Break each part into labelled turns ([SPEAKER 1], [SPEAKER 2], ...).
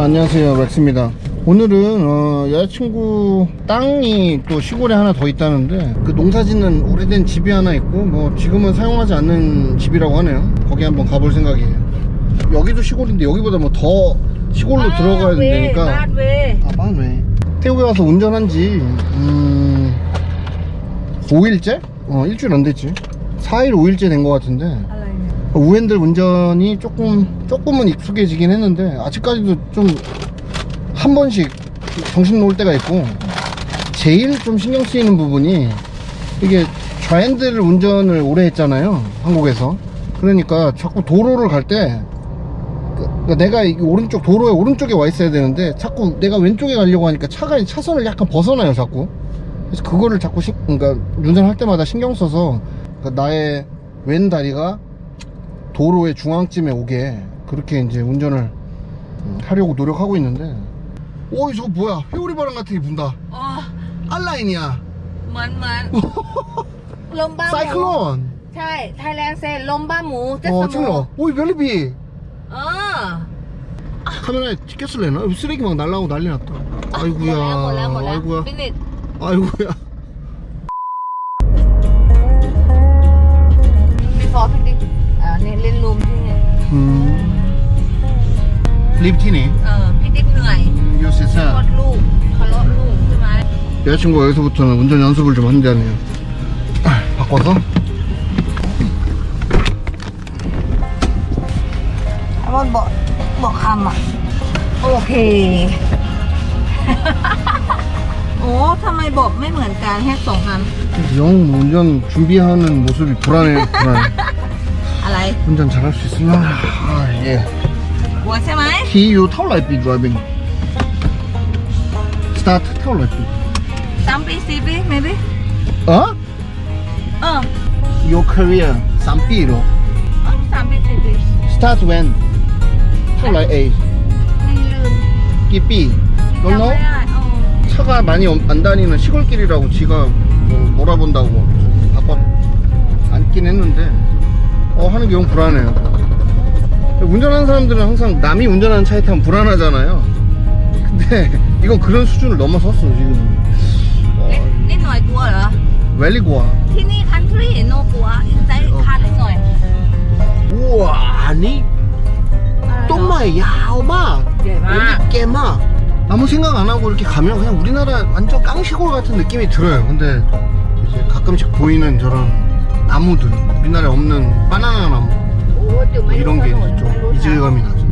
[SPEAKER 1] 안녕하세요. 맥스입니다. 오늘은 어, 여자친구 땅이 또 시골에 하나 더 있다는데 그 농사 짓는 오래된 집이 하나 있고 뭐 지금은 사용하지 않는 집이라고 하네요. 거기 한번 가볼 생각이에요. 여기도 시골인데 여기보다 뭐 더 시골로 아, 들어가야 왜? 되니까.
[SPEAKER 2] 아
[SPEAKER 1] 만왜? 태국에 와서 운전한 지 음... 5일째? 어 일주일 안 됐지. 4일 5일째 된 것 같은데.
[SPEAKER 2] 아,
[SPEAKER 1] 우엔들 운전이 조금 조금은 익숙해지긴 했는데 아직까지도 좀 한 번씩 정신 놓을 때가 있고 제일 좀 신경 쓰이는 부분이 이게 좌핸들 운전을 오래 했잖아요 한국에서. 그러니까 자꾸 도로를 갈때 내가 이 오른쪽 도로에 오른쪽에 와 있어야 되는데 자꾸 내가 왼쪽에 가려고 하니까 차가 차선을 약간 벗어나요 자꾸. 그래서 그거를 자꾸 신, 그러니까 운전할 때마다 신경 써서 그러니까 나의 왼 다리가 도로의 중앙쯤에 오게 그렇게 이제 운전을 음, 하려고 노력하고 있는데 오이 저거 뭐야 회오리 바람 같은 게 분다
[SPEAKER 2] อ๋อ
[SPEAKER 1] 알라인이야
[SPEAKER 2] เหมือนเหมือนลมบ้าหมู
[SPEAKER 1] 사이클론
[SPEAKER 2] ใช่ไทยแลนด์เซนลมบ้าหมูเจะส
[SPEAKER 1] 어
[SPEAKER 2] มู
[SPEAKER 1] 찍어 오이 벨리비
[SPEAKER 2] เออ
[SPEAKER 1] 카메라에 찍혔을래나? 여기 쓰레기 막 날라오고 난리 났다
[SPEAKER 2] หม
[SPEAKER 1] 아이고야
[SPEAKER 2] ดแล้วหมดแล้วหมดแล้ว
[SPEAKER 1] 아이고야
[SPEAKER 2] ฟินิช
[SPEAKER 1] 아이고야
[SPEAKER 2] เนี่ย
[SPEAKER 1] 음 립티니
[SPEAKER 2] เออพี่ติ๊กเหนื่อย คลอ
[SPEAKER 1] 요새사
[SPEAKER 2] ดลูกคลอดลูกใช่ไหม
[SPEAKER 1] 여자친구가 여기서부터는 운전 연습을 좀 한다네요 아, 바꿔서
[SPEAKER 2] แล้วมันบอกบอกคำอ่ะ โอเค โอ้ทำไมบอกไม่เหมือนกันแค่สองค
[SPEAKER 1] 영 운전 준비하는 모습이 불안해 불안해 ำ
[SPEAKER 2] อะไร
[SPEAKER 1] 운전 잘할 수 있으면 아, 예
[SPEAKER 2] กลัวใช่ไหม
[SPEAKER 1] TU 타올라이피 드라이빙 스타트 타올라이피
[SPEAKER 2] สามปีสี่ปี maybe
[SPEAKER 1] 어?
[SPEAKER 2] เออ
[SPEAKER 1] Your career 쌈삐로
[SPEAKER 2] เออสามปีสี่ปี
[SPEAKER 1] Start when? 타올라이 A
[SPEAKER 2] ไม่ลืม
[SPEAKER 1] 끼삐
[SPEAKER 2] จำ
[SPEAKER 1] 널너
[SPEAKER 2] ไม่ได้เออ
[SPEAKER 1] 차가 많이 엄- 안 다니는 시골길이라고 지가 뭐 몰아본다고 바꿔 앉긴 했는데 어 하는 게 너무 불안해요. 운전하는 사람들은 항상 남이 운전하는 차에 타면 불안하잖아요. 근데 이건 그런 수준을 넘어섰어 지금. 왜리 고아
[SPEAKER 2] ที่นี่ country 哪国？在韩国。
[SPEAKER 1] 우와 아니? 똥마이 야오마.
[SPEAKER 2] 웰리
[SPEAKER 1] 깨마. 아무 생각 안 하고 이렇게 가면 그냥 우리나라 완전 깡시골 같은 느낌이 들어요. 근데 이제 가끔씩 보이는 저런 나무들 우리나라에 없는 바나나 나무 뭐 이런 게 좀 이질감이 나죠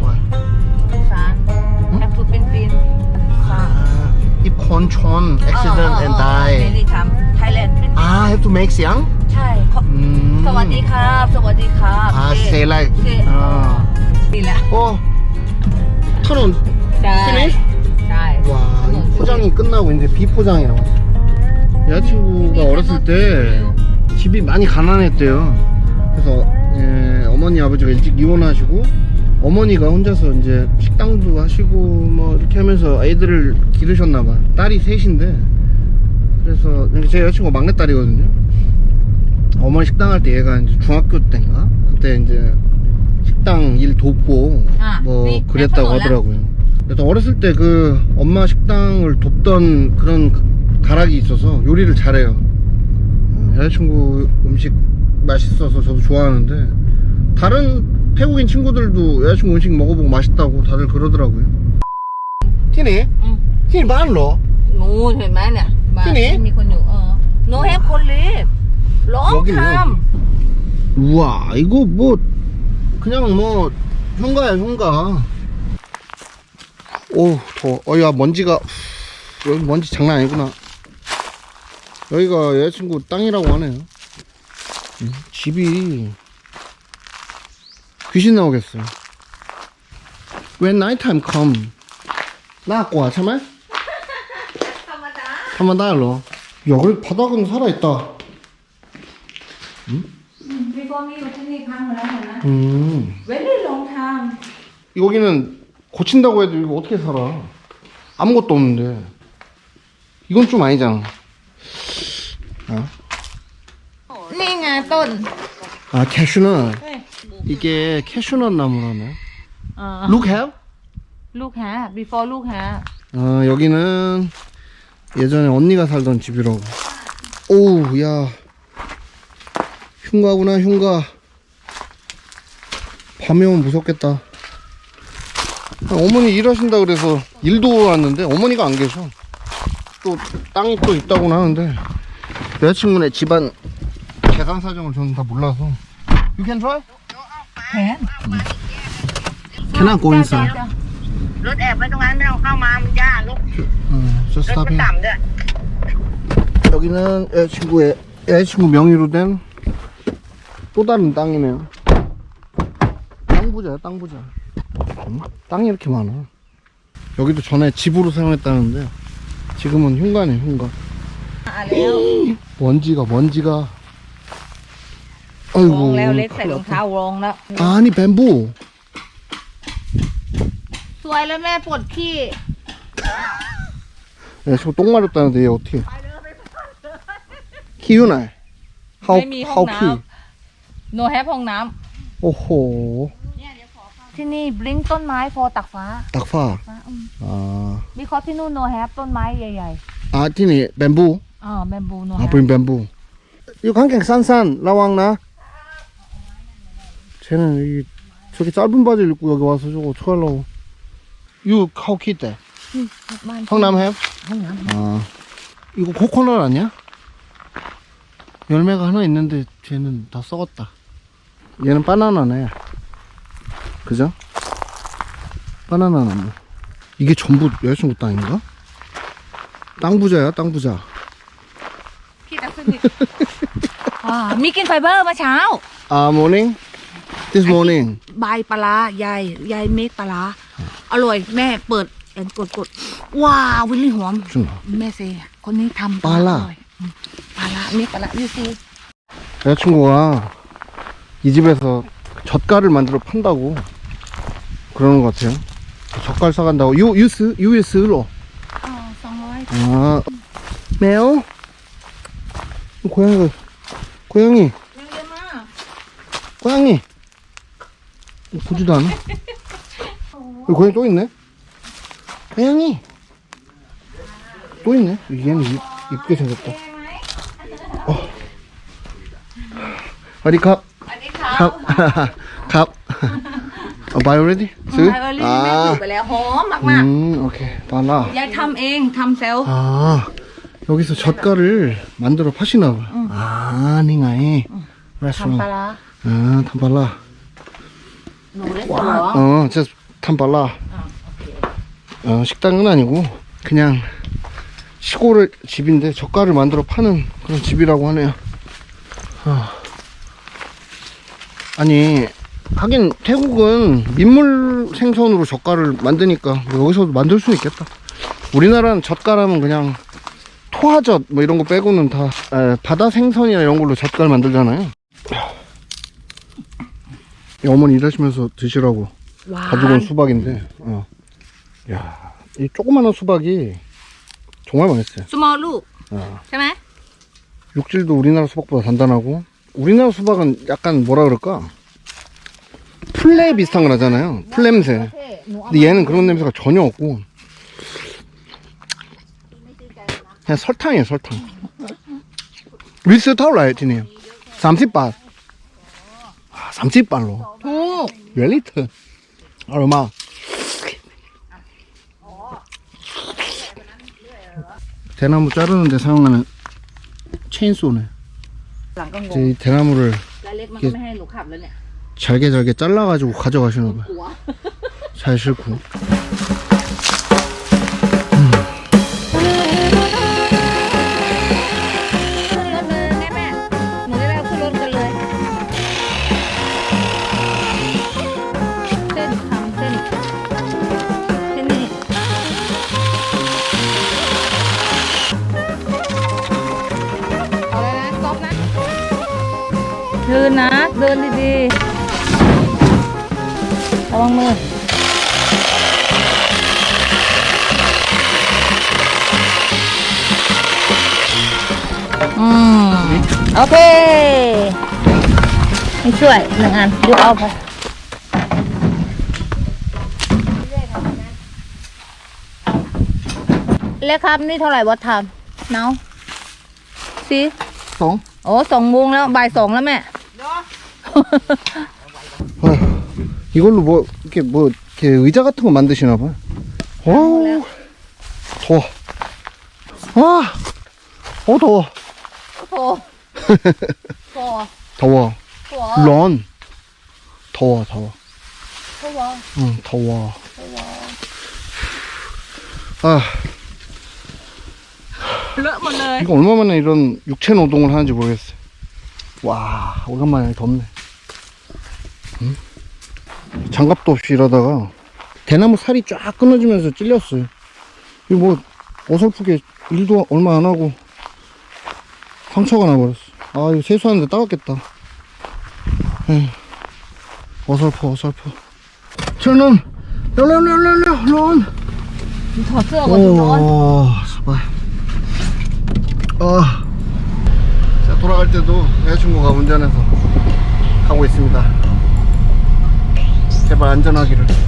[SPEAKER 1] 뭐야 이 권촌 accident and die 아 have to make sound ใช่ขอ음
[SPEAKER 2] สวัสดีครับ
[SPEAKER 1] สวัสดีครับ아 say like
[SPEAKER 2] เซ아 ดีละ
[SPEAKER 1] 어, 턴은
[SPEAKER 2] ใช่
[SPEAKER 1] finish?
[SPEAKER 2] ใช่
[SPEAKER 1] 와, 이 포장이 끝나고 이제 비포장이라고. 여자친구가 어렸을 때 집이 많이 가난했대요. 그래서 예, 어머니 아버지가 일찍 이혼하시고 어머니가 혼자서 이제 식당도 하시고 뭐 이렇게 하면서 아이들을 기르셨나 봐. 딸이 셋인데 그래서 제 여자친구가 막내 딸이거든요. 어머니 식당 할 때 얘가 이제 중학교 때인가 그때 이제 식당 일 돕고
[SPEAKER 2] 아,
[SPEAKER 1] 뭐
[SPEAKER 2] 네,
[SPEAKER 1] 그랬다고 하더라고요. 그래서 어렸을 때 그 엄마 식당을 돕던 그런 가락이 있어서 요리를 잘해요 음, 여자친구 음식 맛있어서 저도 좋아하는데 다른 태국인 친구들도 여자친구 음식 먹어보고 맛있다고 다들 그러더라고요 티니?
[SPEAKER 2] 응.
[SPEAKER 1] 티니 말로?
[SPEAKER 2] 노 정말 티니? 미 어. 노
[SPEAKER 1] 해콜립
[SPEAKER 2] 롱탐
[SPEAKER 1] 우와 이거 뭐 그냥 뭐 흉가야 흉가 오더 어야 먼지가 여기 먼지 장난 아니구나 여기가 여자친구 땅이라고 하네요. 음, 집이 귀신 나오겠어요. When night time come, 나과 참말? 타마다. 로 야, 그래 바닥은 살아 있다.
[SPEAKER 2] 응?
[SPEAKER 1] 음?
[SPEAKER 2] 음.
[SPEAKER 1] 여기는 고친다고 해도 이거 어떻게 살아? 아무것도 없는데. 이건 좀 아니잖아. 어?
[SPEAKER 2] นี่ไงต้น
[SPEAKER 1] 아, 캐슈넛.
[SPEAKER 2] เฮ้ย
[SPEAKER 1] 이게 캐슈넛 나무라네.
[SPEAKER 3] 어.
[SPEAKER 1] look have?
[SPEAKER 3] look have before look have
[SPEAKER 1] 아 여기는 예전에 언니가 살던 집이라고 오우 야 흉가구나 흉가 밤에 오면 무섭겠다 아, 어머니 일하신다 그래서 일도 왔는데 어머니가 안 계셔 또 땅이 또 있다고 하는데 여자친구네 집안 재산 사정을 저는 다 몰라서 You can try?
[SPEAKER 3] can
[SPEAKER 1] Can I go inside?
[SPEAKER 2] รถแอบไว้ตรงนั้นไม่ต้องเข้ามามันยากรถ
[SPEAKER 1] 응, just
[SPEAKER 2] รถ
[SPEAKER 1] stop
[SPEAKER 2] มัน
[SPEAKER 1] here
[SPEAKER 2] ต่ำด้วย
[SPEAKER 1] 여기는 여자친구의 여자친구 명의로 된 또 다른 땅이네요. 땅 부자야, 땅 부자. 응? 땅이 이렇게 많아. 여기도 전에 집으로 사용했다는데 지금은 흉가네, 흉가.
[SPEAKER 3] อ่ะแล้ว
[SPEAKER 1] 먼지가, 먼지가.
[SPEAKER 3] วง
[SPEAKER 1] 아이고.
[SPEAKER 3] แล้วเล็กใส่รองเท้าวงแล้ว
[SPEAKER 1] 아니, 뱀부.
[SPEAKER 3] สวยแล้วแม่ปวดขี้
[SPEAKER 1] 여자친구 똥 마렵다는데 얘 어떻게. 키우나? 하우,
[SPEAKER 3] ไม่มีห้อง
[SPEAKER 1] 하우
[SPEAKER 3] น้
[SPEAKER 1] 키. ำ
[SPEAKER 3] no have ห้องน้
[SPEAKER 1] 오호. ำ
[SPEAKER 3] ที่นี่ blink ต้นไม้ for ตักฟ้า
[SPEAKER 1] 딱파.
[SPEAKER 3] ฟ้าอืม
[SPEAKER 1] 아.
[SPEAKER 3] วิเคราะห์ที่นู่น no have ต้นไม้ใหญ่
[SPEAKER 1] 아, 티니, 뱀부. ờ
[SPEAKER 3] bamboo
[SPEAKER 1] nó à, bring bamboo 이거 관객 싼싼 라왕나 쟤는 이 저기 짧은 바지를 입고 여기 와서 저거 어떡하려고 You
[SPEAKER 3] how kid that?
[SPEAKER 1] 황남
[SPEAKER 3] 해? 황남
[SPEAKER 1] 아 이거 코코넛 아니야? 열매가 하나 있는데 쟤는 다 썩었다 얘는 바나나네 그죠? 바나나 나무 뭐. 이게 전부 여자친구 땅인가? 땅 부자야 땅 부자 ำ
[SPEAKER 3] พี่ตักขึ้นดิอ่ามีกินไฟเบอร์เมื่อเช้า
[SPEAKER 1] 아, morning? This morning.
[SPEAKER 3] ใบปลาร้ายายยายเมกปลาร้าอร่อยแม่เปิดเอ็นกดกดว้าววิลลี่หอม
[SPEAKER 1] 준아.
[SPEAKER 3] แม่เซคนนี้ทำ
[SPEAKER 1] ปลาร้า
[SPEAKER 3] อร่อยอืมปลาร้าเมกปลาร้ายูซี
[SPEAKER 1] 여자친구가 이 집에서 젓갈을 만들어 판다고 그러는 것 같아요. 젓갈 사간다고. 유, 유스? 유에스로.
[SPEAKER 3] อ๋อสองร้อย
[SPEAKER 1] 아, 매우? 고양이가, 고양이,
[SPEAKER 3] ยังเยอะมาก
[SPEAKER 1] 고양이. 보지도 않아. 여기 고양이 또 있네? 고양이. 또 있네? 얘는 이, 이쁘게 생겼다. 어. 어디 갑?
[SPEAKER 3] อันนี้เขา
[SPEAKER 1] ครับ ครับ เอาไป already ซื้อ
[SPEAKER 3] ไอออลี่แม่ปลูกไปแล้วหอมมาก
[SPEAKER 1] อืม โอเคปลาล่า
[SPEAKER 3] ๆยายทำเองทำเซลล์
[SPEAKER 1] 아 여기서 젓갈을 만들어 파시나 봐. 응. 아, 닝아이.
[SPEAKER 3] 레스토랑. 응.
[SPEAKER 1] 아, 탐발라.
[SPEAKER 3] 와,
[SPEAKER 1] 어, 저 탐발라. 어, 어, 식당은 아니고, 그냥 시골 집인데 젓갈을 만들어 파는 그런 집이라고 하네요. 아. 아니, 하긴 태국은 민물 생선으로 젓갈을 만드니까 여기서도 만들 수 있겠다. 우리나라는 젓갈하면 그냥 토화젓 뭐 이런 거 빼고는 다 에, 바다 생선이나 이런 걸로 젓갈 만들잖아요. 이 어머니 일하시면서 드시라고
[SPEAKER 3] ว้า
[SPEAKER 1] 가지고 온 수박인데, 어. 야, 이 조그마한 수박이 정말 맛있어요.
[SPEAKER 3] สมอลลูก
[SPEAKER 1] 어.
[SPEAKER 3] ใช่ไหม
[SPEAKER 1] 육질도 우리나라 수박보다 단단하고, 우리나라 수박은 약간 뭐라 그럴까? 풀레 비슷한 걸 하잖아요. 풀 냄새.
[SPEAKER 3] หนูเอา
[SPEAKER 1] 근데 얘는 그런 냄새가 전혀 없고, 그냥 설탕이에요, 설탕. with starlight, 30발. 아, 30발로.
[SPEAKER 3] 오!
[SPEAKER 1] 웰리트. 얼마? 대나무 자르는데 사용하는 체인소네. 이 대나무를 잘게 잘게 잘라가지고 가져가시는
[SPEAKER 3] 거예요.
[SPEAKER 1] 잘 싣고.
[SPEAKER 3] ลื่นนะเดินดีๆ ระวังมืออืมโอเคไม่ช่วยหนึ่งอันยกเอาไปเล้วครับนี่เท่าไหร่วัดทำเนาสิ
[SPEAKER 1] สอง
[SPEAKER 3] โอ้สองโมงแล้วบ่ายสองแล้วแม่
[SPEAKER 1] 이걸로 뭐 이렇게 뭐 이렇게 의자 같은 거 만드시나 봐요. 더워. 아, 어 더워.
[SPEAKER 3] 더워. 더워.
[SPEAKER 1] 더워.
[SPEAKER 3] 더워.
[SPEAKER 1] 런. 더워 더워.
[SPEAKER 3] 더워.
[SPEAKER 1] 응 더워.
[SPEAKER 3] 더워. 아.
[SPEAKER 1] 이거 얼마만에 이런 육체 노동을 하는지 모르겠어요. 와 오랜만에 덥네. 장갑도 없이 일하다가 대나무 살이 쫙 끊어지면서 찔렸어요. 이거 뭐 어설프게 일도 얼마 안 하고 상처가 나버렸어. 아 이거 세수하는데 따갑겠다. 어설퍼 어설퍼. 철놈,
[SPEAKER 3] 롤롤롤롤롤. 더
[SPEAKER 1] 들어가서 제발. 아, 자 돌아갈 때도 여자친구가 운전해서 가고 있습니다. 제발 안전하기를.